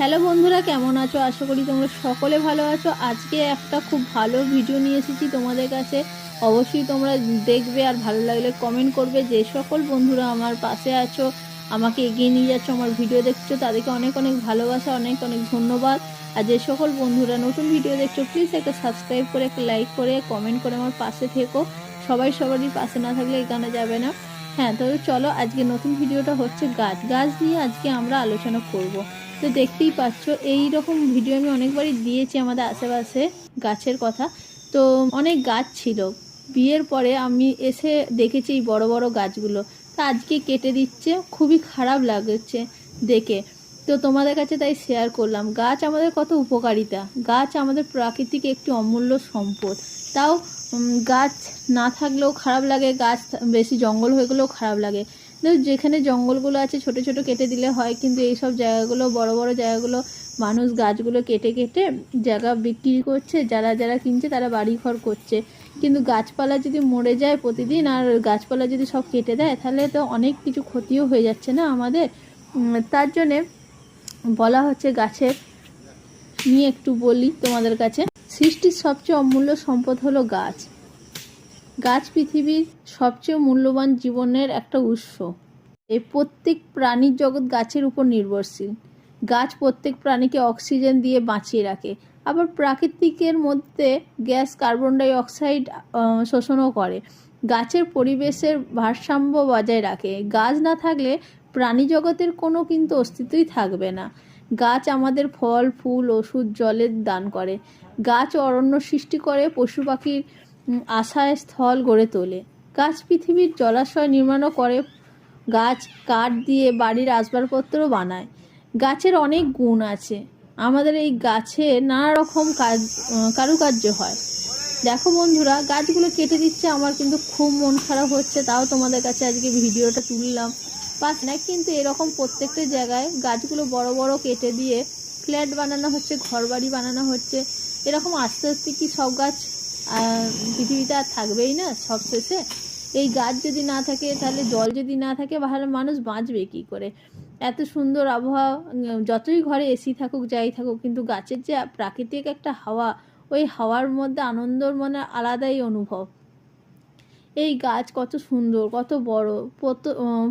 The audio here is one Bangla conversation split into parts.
হ্যালো বন্ধুরা, কেমন আছো? আশা করি তোমরা সকলে ভালো আছো। আজকে একটা খুব ভালো ভিডিও নিয়ে এসেছি তোমাদের কাছে। অবশ্যই তোমরা দেখবে আর ভালো লাগলে কমেন্ট করবে। যে সকল বন্ধুরা আমার পাশে আছো, আমাকে এগিয়ে নিয়ে যাচ্ছ, আমার ভিডিও দেখছ, তাদেরকে অনেক অনেক ভালোবাসা, অনেক অনেক ধন্যবাদ। আর যে সকল বন্ধুরা নতুন ভিডিও দেখছ প্লিজ একটা সাবস্ক্রাইব করে, একটা লাইক করে কমেন্ট করে আমার পাশে থেকো। সবাই সবারই পাশে না থাকলে এখানে যাবে না। হ্যাঁ তবে চলো আজকে নতুন ভিডিওটা হচ্ছে গাছ। গাছ নিয়ে আজকে আমরা আলোচনা করব। তো দেখতেই পাচ্ছ এই রকম ভিডিও আমি অনেকবারই দিয়েছি আমাদের আশেপাশে গাছের কথা। তো অনেক গাছ ছিল। বিয়ের পরে আমি এসে দেখেছি এই বড় বড় গাছগুলো। তা আজকে কেটে দিচ্ছে, খুবই খারাপ লাগছে দেখে। তো তোমাদের কাছে তাই শেয়ার করলাম। গাছ আমাদের কত উপকারিতা। গাছ আমাদের প্রাকৃতিক একটি অমূল্য সম্পদ। তাও গাছ না থাকলেও খারাপ লাগে, গাছ বেশি জঙ্গল হয়ে গেলেও খারাপ লাগে। যেখানে জঙ্গলগুলো আছে, ছোট ছোট কেটে দিলে হয়, কিন্তু এই সব জায়গাগুলো, বড় বড় জায়গাগুলো, মানুষ গাছগুলো কেটে কেটে জায়গা বিক্রি করছে, যারা যারা কিনছে, তারা বাড়ি ঘর করছে। কিন্তু গাছপালা যদি মরে যায় প্রতিদিন, আর গাছপালা যদি সব কেটে দেয়, তাহলে তো অনেক কিছু ক্ষতিও হয়ে যাচ্ছে না আমাদের? তার জন্যে বলা হচ্ছে গাছের নিয়ে একটু বলি তোমাদের কাছে। সৃষ্টির সবচেয়ে অমূল্য সম্পদ হলো গাছ। গাছ পৃথিবীর সবচেয়ে মূল্যবান জীবনের একটা উৎস। এই প্রত্যেক প্রাণীর জগৎ গাছের উপর নির্ভরশীল। গাছ প্রত্যেক প্রাণীকে অক্সিজেন দিয়ে বাঁচিয়ে রাখে। আবার প্রাকৃতিকের মধ্যে গ্যাস, কার্বন ডাই অক্সাইড শোষণও করে। গাছের পরিবেশের ভারসাম্য বজায় রাখে। গাছ না থাকলে প্রাণী জগতের কোনো কিন্তু অস্তিত্বই থাকবে না। গাছ আমাদের ফল, ফুল, ওষুধ, জলের দান করে। গাছ অরণ্য সৃষ্টি করে পশু পাখির আশায় স্থল গড়ে তোলে। গাছ পৃথিবীর জলাশয় নির্মাণও করে, গাছ কাঠ দিয়ে বাড়ির আসবাবপত্র বানায়। গাছের অনেক গুণ আছে। আমাদের এই গাছে নানা রকম কাজ কারুকার্য হয়। দেখো বন্ধুরা, গাছগুলো কেটে দিচ্ছে, আমার কিন্তু খুব মন খারাপ হচ্ছে, তাও তোমাদের কাছে আজকে ভিডিওটা তুললাম। পাস না, কিন্তু এরকম প্রত্যেকটা জায়গায় গাছগুলো বড় বড় কেটে দিয়ে ফ্ল্যাট বানানো হচ্ছে ঘর বানানো হচ্ছে। এরকম আস্তে আস্তে কি সব গাছ আহ, পৃথিবীতে আর থাকবেই না সব শেষে। এই গাছ যদি না থাকে তাহলে জল যদি না থাকে তাহলে মানুষ বাঁচবে কি করে? এত সুন্দর আবহাওয়া যতই ঘরে এসি থাকুক যাই থাকুক কিন্তু গাছের যে প্রাকৃতিক একটা হাওয়া ওই হাওয়ার মধ্যে আনন্দর মনে আলাদাই অনুভব। এই গাছ কত সুন্দর কত বড়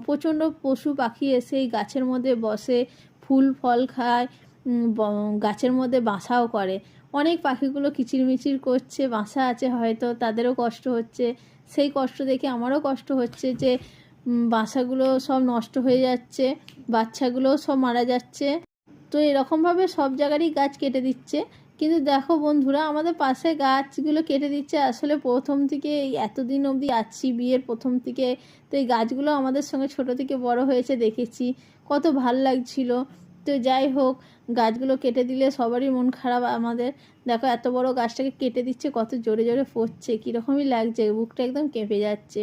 প্রচণ্ড পশু পাখি এসে এই গাছের মধ্যে বসে ফুল ফল খায় গাছের মধ্যে বাসাও করে। অনেক পাখিগুলো কিচিরমিচির করছে, বাসা আছে হয়তো, তাদেরও কষ্ট হচ্ছে। সেই কষ্ট দেখে আমারও কষ্ট হচ্ছে যে বাসাগুলো সব নষ্ট হয়ে যাচ্ছে, বাচ্চাগুলোও সব মারা যাচ্ছে। তো এরকমভাবে সব জায়গারই গাছ কেটে দিচ্ছে। কিন্তু দেখো বন্ধুরা, আমাদের পাশে গাছগুলো কেটে দিচ্ছে। আসলে প্রথম থেকে এই এতদিন অবধি আছি, বিয়ের প্রথম থেকে। তো এই গাছগুলো আমাদের সঙ্গে ছোট থেকে বড় হয়েছে, দেখেছি। কত ভালো লাগছিল। তো যাই হোক, গাছগুলো কেটে দিলে সবারই মন খারাপ আমাদের। দেখো এত বড় গাছটাকে কেটে দিচ্ছে, কত জোরে জোরে পড়ছে কীরকমই লাগছে, বুকটা একদম কেঁপে যাচ্ছে।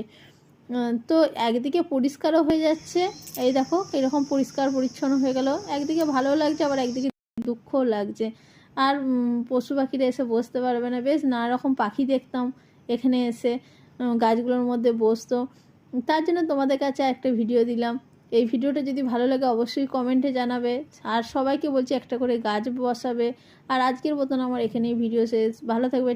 তো একদিকে পরিষ্কারও হয়ে যাচ্ছে, এই দেখো এরকম পরিষ্কার পরিচ্ছন্ন হয়ে গেল। একদিকে ভালো লাগছে, আবার একদিকে দুঃখও লাগছে। আর পশু পাখিরা এসে বসতে পারবে না, বেশ নানা রকম পাখি দেখতাম এখানে এসে গাছগুলোর মধ্যে বসতো। তার জন্য তোমাদের কাছে একটা ভিডিও দিলাম। এই ভিডিওটা যদি ভালো লাগে অবশ্যই কমেন্টে জানাবে। আর সবাইকে বলছি একটা করে গাছ বসাবে। আর আজকের মতন আমার এখানেই ভিডিও শেষ। ভালো থাকবে